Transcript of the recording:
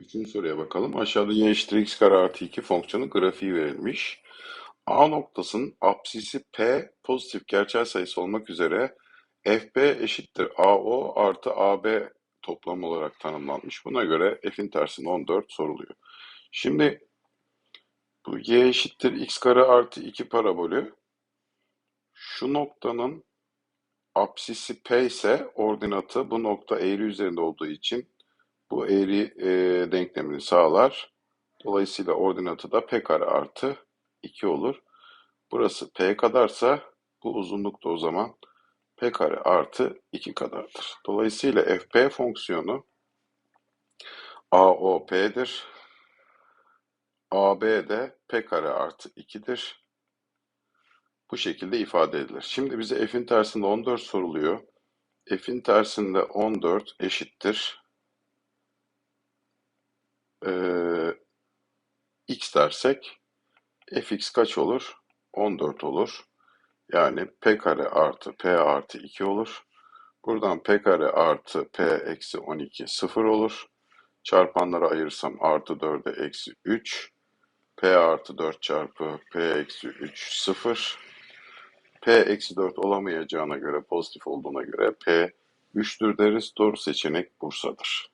Üçüncü soruya bakalım. Aşağıda y eşittir x kare artı 2 fonksiyonu grafiği verilmiş. A noktasının apsisi P pozitif gerçel sayısı olmak üzere FB eşittir AO artı AB toplamı olarak tanımlanmış. Buna göre f'in tersinin 14 soruluyor. Şimdi bu y eşittir x kare artı 2 parabolü şu noktanın apsisi P ise ordinatı bu nokta eğri üzerinde olduğu için bu eğri e, denklemini sağlar. Dolayısıyla ordinatı da P kare artı 2 olur. Burası P kadarsa bu uzunluk da o zaman P kare artı 2 kadardır. Dolayısıyla FP fonksiyonu AOP'dir. AB de P kare artı 2'dir. Bu şekilde ifade edilir. Şimdi bize f'in tersinde 14 soruluyor. f'in tersinde 14 eşittir. Ee, x dersek fx kaç olur? 14 olur. Yani p kare artı p artı 2 olur. Buradan p kare artı p eksi 12 0 olur. Çarpanları ayırırsam artı 4'e eksi 3. p artı 4 çarpı p eksi 3 0. p eksi 4 olamayacağına göre pozitif olduğuna göre p 3'tür deriz. Doğru seçenek Bursa'dır.